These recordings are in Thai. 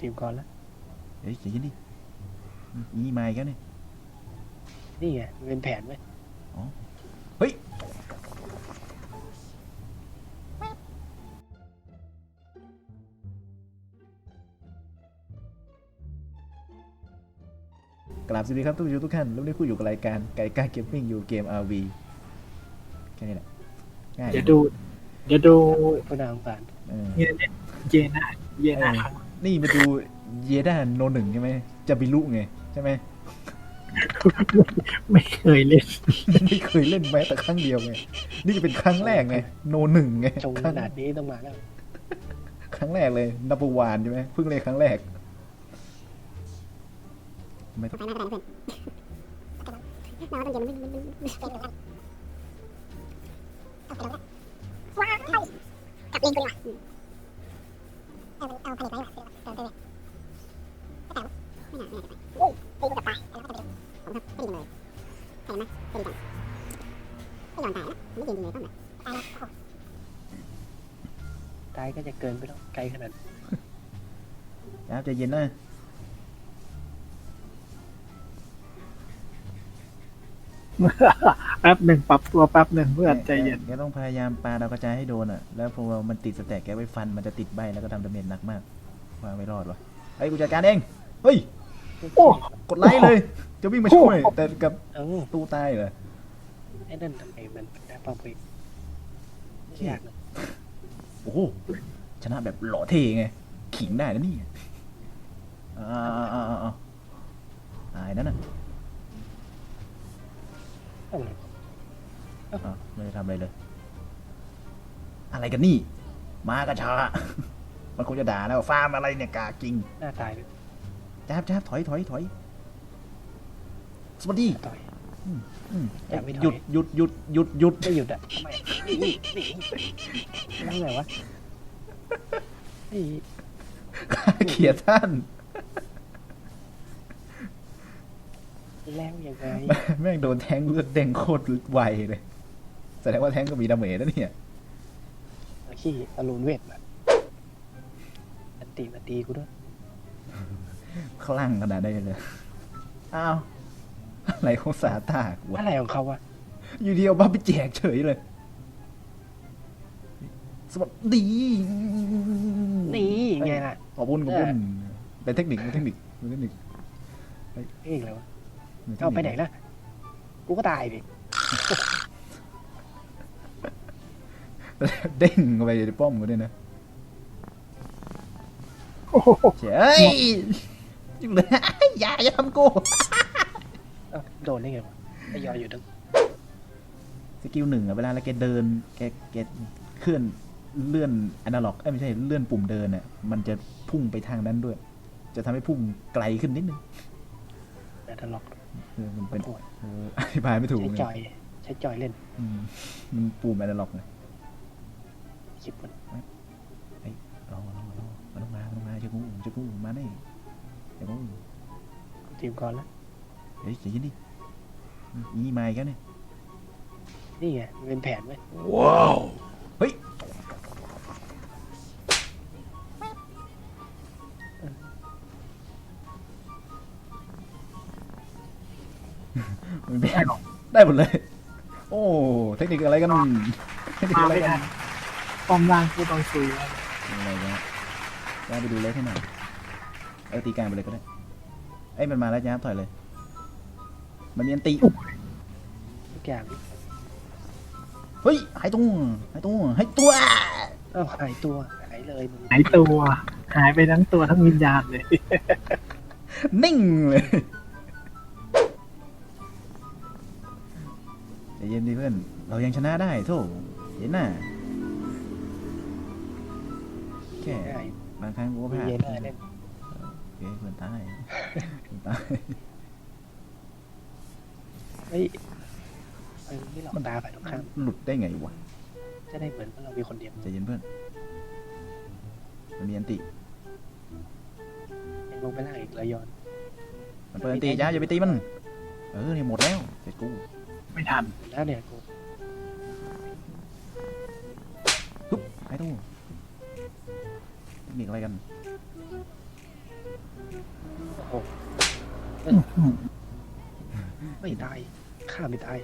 ทีมก่อนแล้ว เฮ้ยใจเย็นดินี่มาอีกแล้วเนี่ยนี่ไงมันเป็นแผนไหมเฮ้ยกราบสวัสดีครับทุกผู้ชมทุกท่านแล้ววันนี้คุยอยู่กับรายการไก่ก้าเกมมิ่งอยู่เกม RV แค่นี้แหละง่ายเดี๋ยวดู เดี๋ยวดูก็น่าสงสารเออเยเนเยนาเยนา นี่มาดูเยด้าโนหนึ่งใช่ไหมจะบิลุไงใช่ไหมไม่เคยเล่น ไม่เคยเล่นแม้แต่ครั้งเดียวไง นี่จะเป็นครั้งแรกไง โนหนึ่งไงชงคขรั้งนาดนี้ต้องมาแล้ว ครั้งแรกเลยนับวานใช่ไหมเพิ่งเล่นครั้งแรก ไม่ต้องไปมากก็ได้นะเพื่อนเราต้องเย็นมันมันมันมันเป็นแบบนั้นเอาไปแล้วว้าวกลับเองกูดีกว่าเอาเอาผลิตไว้แบบเติมเติมก็แต่ไม่น่าไม่น่าจะไปโอ้ยตีกูจะตายแต่เราก็จะไปดูผมครับไม่ดีเลยใช่ไหมเป็นกันไม่ยอมตายนะไม่ยิงเลยก็แบบตายแล้วโอ้ตายก็จะเกินไปแล้วไกลขนาดครับใจเย็นนะแป๊บหนึ่งปรับตัวแป๊บหนึ่งเพื่อนใจเย็นแกต้องพยายามปาดาวกระจายให้โดนอะ แล้วพอมันติดสแต็กแกไว้ฟันมันจะติดใบแล้วก็ทำดาเมจหนักมาก ว่าไม่รอดวะเฮ้ยกูจัดการเอง เฮ้ย โอ้กดไลค์เลย จะวิ่งมาช่วย แต่กับเอ้าตู้ตายเหรอไอ้นั่นทำไมมันได้ป้อมไปยากนะโอ้โหชนะแบบหล่อเท่ไง ขิงได้นะนี่อ่าอ่าอ่าอ่าอ่าตายนั่นน่ะต้องเลยอะไม่ได้ทำอะไรเลย อะไรกันนี่ มากระชา มันคงจะด่าแล้วฟาร์มอะไรเนี่ยกาจริงหน้าตายเลยจ้าบจ้าบถอยถอยถอยสวัสดีต่อย อืมอย่าไม่ถอย หยุดหยุดหยุดหยุดหยุดไม่หยุดอะทำไมนี่นี่นี่นั่งไงวะนี่เขียดท่าน แล้วยังไงแม่งโดนแทงเลือดเด้งโคตรไวเลย แสดงว่าแทงก็มีดาเมจนะเนี่ย ขี้อรุณเวทมาอัน ตีมาตีกูด้วยคลั่งขนาดได้เลย อ้าว อะไรของสาตากวะอะไรของเขาวะอยู่เดียวบ้าไปแจกเฉยเลย สวัสดีนี่ไงล่ะ ขอบคุณขอบคุณเป็นเทคนิคเป็นเทคนิคเป็นเทคนิคนี่อีกแล้ววะเป็นเทคคเอาไปไหนล่ะ กูก็ตายดิเด้งเข้าไปในป้อมกูด้วยนะโอ้โห เฮ้ยอยู่เลยอย่าอย่าทำกู เอ้าโดนได้ไงวะไอยออยู่ตั้งสกิลหนึ่งอะเวลาเราแกเดินแกแกเคลื่อนเลื่อนอนาล็อกเอ้ยไม่ใช่เลื่อนปุ่มเดินเนี่ยมันจะพุ่งไปทางนั้นด้วย จะทำให้พุ่งไกลขึ้นนิดนึงแต่ทะเลาะเออมันเป็นโอ้ยเอออธิบายไม่ถูกใช้ไงจอยใช้จอยเล่นอืมมันปุ่มอนาล็อกไงคิดมันเฮ้ยรอรอรอ มันต้องมามันต้องมาจะกูจะกูมาได้เดี๋ยวกูทีมก่อนแล้วเฮ้ยใจเย็นดินี่มาอีกแล้วเนี่ยนี่ไงมันเป็นแผนไหมเฮ้ยมันเป็นได้หมดเลย โอ้ เทคนิคอะไรกันเทคนิคมาอะไรไม่กัทันนป้อมล่างกูต้องซุยแล้วอะไรเนี่ย ย่าไปดูเล็กให้หน่อยเออตีกลางไปเลยก็ได้เอ้ยมันมาแล้วจ้าบถอยเลย มันมีอันตีทุกอย่างเฮ้ยหายตัวหายตัวหายตัวเอ้าหายตัวหายเลยมึงหายตัว หายไปทั้งตัวทั้งวิญญาณเลย นิ่งเลยใจเย็นดิเพื่อน เรายังชนะได้โธ่เห็นน่ะแค่ ได้ บางครั้งกูก็พลาดเย็นได้เล่นโอเคเพื่อนตายเพื่อนตายเฮ้ยเออนี่หลอกตาไปทุกครั้งหลุดได้ไงวะจะได้เหมือนว่าเรามีคนเดียวใจเย็นเพื่อนมันมีอันติ ยังลงไปล่างอีกเลยยอน มันเปิดอันติจ้าอย่าไปตีมัน เออนี่หมดแล้วเสร็จกูไม่ทันแล้วเนี่ยกูปุ๊บหายตัวเทค นิคอะไรกันไม่ตายฆ่าไม่ตาย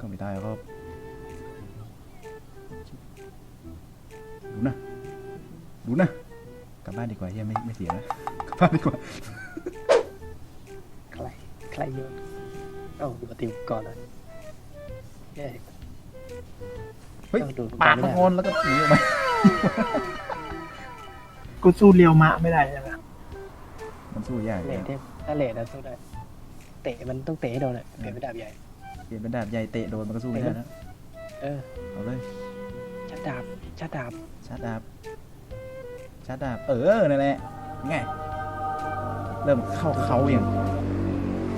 ก็ไม่ได้ก็ดูนะ ดูนะ กลับบ้านดีกว่าเฮียไม่ไม่เสียนะกลับบ้านดีกว่า ใคร ใครโยนเอ้าดูปฏิก่อนเลยแย่เฮ้ยเอ้ดูปาดไม่มังได้กรแล้วก็หนีออกมา กูสู้เรียวมะไม่ได้ใช่ไหมมันสู้ยากเลเลยทเนี่ยถ้าเลทนะสู้ได้ เตะมันต้องเตะให้โดนเลยเปลี่ยนเป็นดาบใหญ่ เปลี่ยนเป็นดาบใหญ่เตะโดนมันก็สู้ไม่ได้นะเออเอาเลยชัดดาบชัดดาบชาร์จดาบชาร์จดาบเออนั่นแหละไงเริ่มเข้าเขาอย่าง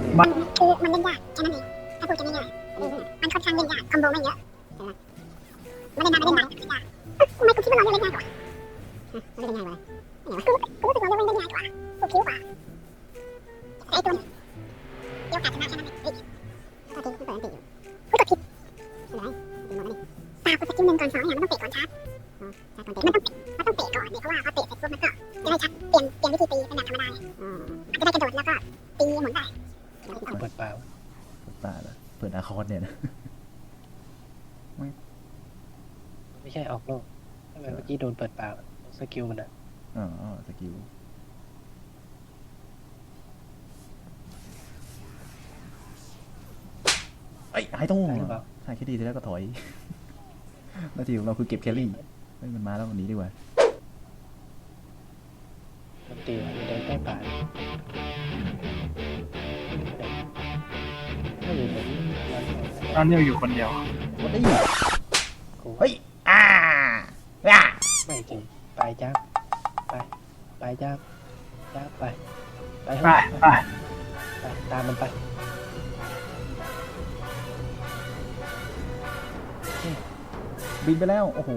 คือมันเล่นยากแค่นั้นเองถ้าพูดกันง่ายๆเออมันค่อนข้างเล่นยากคอมโบไม่เยอะเออมันเล่นนานมันเล่นนานเล่นยากเอ้ยทำไมกูคิดว่าเราเล่นง่ายกว่า เออมันเล่นง่ายกว่าไหนวะกูกูรู้สึกว่าเราเล่นง่ายกว่ากูคิดว่าแต่ไอ้ตัวนี้เดี๋ยวกาสชนะแค่นั้นเองเฮ้ยตัวจริงมันเปิดอันติอยู่กูกดผิดไม่เป็นไรดูหมดแล้วนี่ตากูสกิลหนึ่งก่อนสองอย่างมันต้องเตะก่อนชาร์จอ๋อชาร์จก่อนเตะมันต้องเตะมันต้องเตะก่อนเนี่ยเพราะว่าพอเตะเสร็จปุ๊บมันก็จะได้ชักเปลี่ยนเปลี่ยนวิธีตีเป็นแบบธรรมดาเลยอ๋ออาจจะได้กระโดดแล้วก็ตีหมุนได้เดี๋ยวเราไปเปิดเปล่าตาละเปิดอาคอร์ดเนี่ยนะไม่ใช่ออกโลกทำไมเมื่อกี้โดนเปิดเปล่า สกิลมันอะอ๋อสกิลไอ้ไอ้ตู้ใช่หรือเปล่าใช่แค่ดีแล้วก็ถอยหน้าที่ของเราคือเก็บแคลรี่เฮ้ยมันมาแล้ววันนี้ดีกว่ามันตีมันเดินใกล้ป่าไม่อยู่ผมร้านไหนตอนเรียวอยู่คนเดียว วันนี้กูเฮ้ยอ่าอ่าไม่จริง ไปจ้าไป ไปจ้าจ้าไป ไปไปไปไปตามมันไปบินไปแล้ว โอ้โห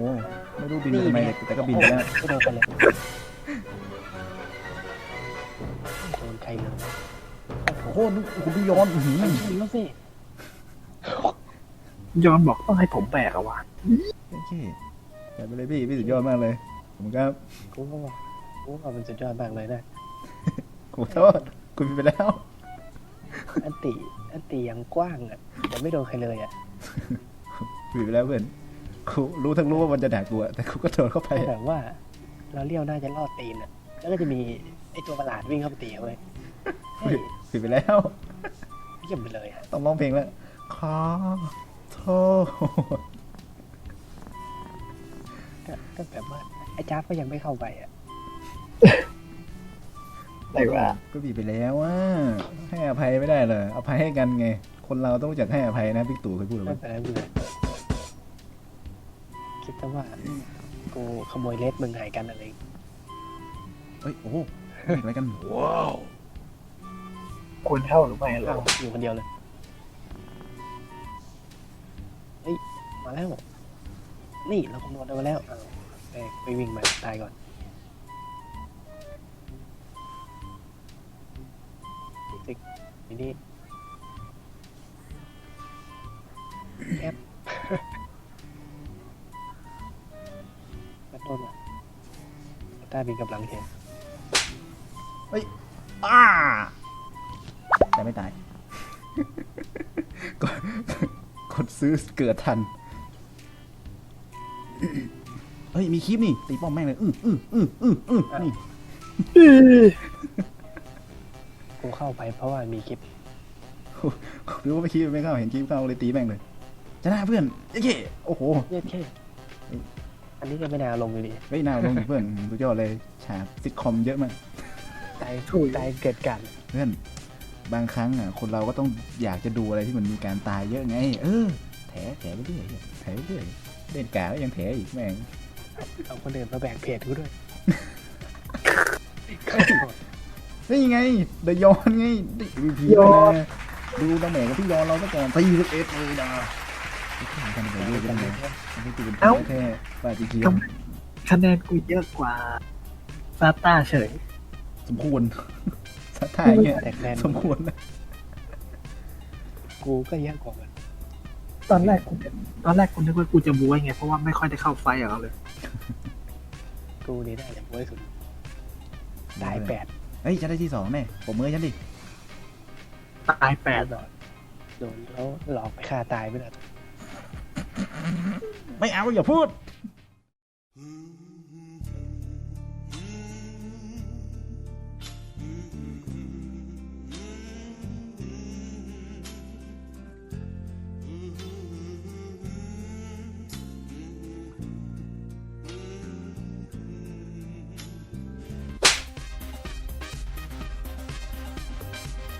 ไม่รู้บินไปทำไมเลยแต่ก็บินไปแล้วไม่โดนใครเลยโดนใครเลยโอ้โหดูโอ้โหดูย้อนอื้อหือไม่ใช่แล้วสิย้อนบอกต้องให้ผมแบกอะวะโอเคแต่ไปเลยพี่ พี่สุดยอดมากเลย ผมครับกูก็ว่ากูว่ามันสุดยอดมากเลยนะขอโทษคุณบินไปแล้ว อันติอันติยังกว้างอะแต่ไม่โดนใครเลยอะบินไปแล้วเพื่อนกูรู้ทั้งรู้ว่ามันจะด่ากูอะแต่กูก็โดนเข้าไปแต่อะแบบว่า เราเลี้ยวน่าจะรอดตีนอะ แล้วก็จะมีไอตัวประหลาดวิ่งเข้าไปตีเอาไว้เฮ้ยบินไปแล้ว เยี่ยมไปเลยอะต้องร้องเพลงแล้วขอโทษ ก็ก็แบบว่าไอ้จ้าบก็ยังไม่เข้าไปอะไหนวะก็บีบไปแล้วว่า ให้อภัยไม่ได้เลยอภัยให้กันไง คนเราต้องรู้จักให้อภัยนะพี่ตู่เคยพูดไม่ไว้เป็นไรไม่เป็นไรคิดซะว่ากูขโมยเลสมึงหายกันอะไร เฮ้ยโอ้โหอะไรกันว้าวควรเข้าหรือไม่หรอ อ้าวอยู่คนเดียวเลย เฮ้ย มาแล้ว นี่เราคำนวณได้มาแล้วอ้วไปวิ่งมาตายก่อนติ๊กทีนี้แคปมาต้นอะตาบินกำลังเห็นอ้าแต่ไม่ตาย กดกดซื้อเกิดทัน เฮ้ยมีคลิปนี่ตีป้อมแม่งเลยอื้ออื้ออื้ออื้ออื้อนี่กูเข้าไปเพราะว่ามีคลิปหรือว่าไม่คลิปไม่เข้าเห็นคลิปเข้าเลยตีแม่งเลยชนะเพื่อนเย้โอ้โหเย็ดแค่อันนี้ก็ไม่น่าลงอยู่ดีเฮ้ยน่าลงอยู่เพื่อนสุดยอดเลยฉากซิทคอมเยอะมากตายตายเกิดกันเพื่อนบางครั้งอะคนเราก็ต้องอยากจะดูอะไรที่มันมีการตายเยอะไง เออ แถแถไปเรื่อยแถไปเรื่อย เล่นกาแล้วยังแถอีกแม่งเอาคนอื่นมาแบ่งเพจกูด้วยนี่ไงเดยอนไงดิวีพีนะดูตำแหน่งกับพี่ยอนเราซะก่อนสี่สิบเอ็ดเลยนะไม่ใช่กันไปเรื่อยๆกันเลยไม่ใช่เป็นแค่ปาจิเกียนคะแนนกูเยอะกว่าซาต้าเฉย สมควรสัตว์ทายเนี่ยแตกแนนสมควรนะกูก็เยอะกว่ามัน ตอนแรกกูตอนแรกกูนึกว่ากูจะบวยไง เพราะว่าไม่ค่อยได้เข้าไฟกับเขาเลย กูนี่ได้จากบวยสุด ได้แปดเฮ้ยจะได้ที่สองแน่ผมมือฉันดิ ตายแปดโดนโดนเขาหลอกไปฆ่าตายไปแล้วไม่เอาอย่าพูด Hmm.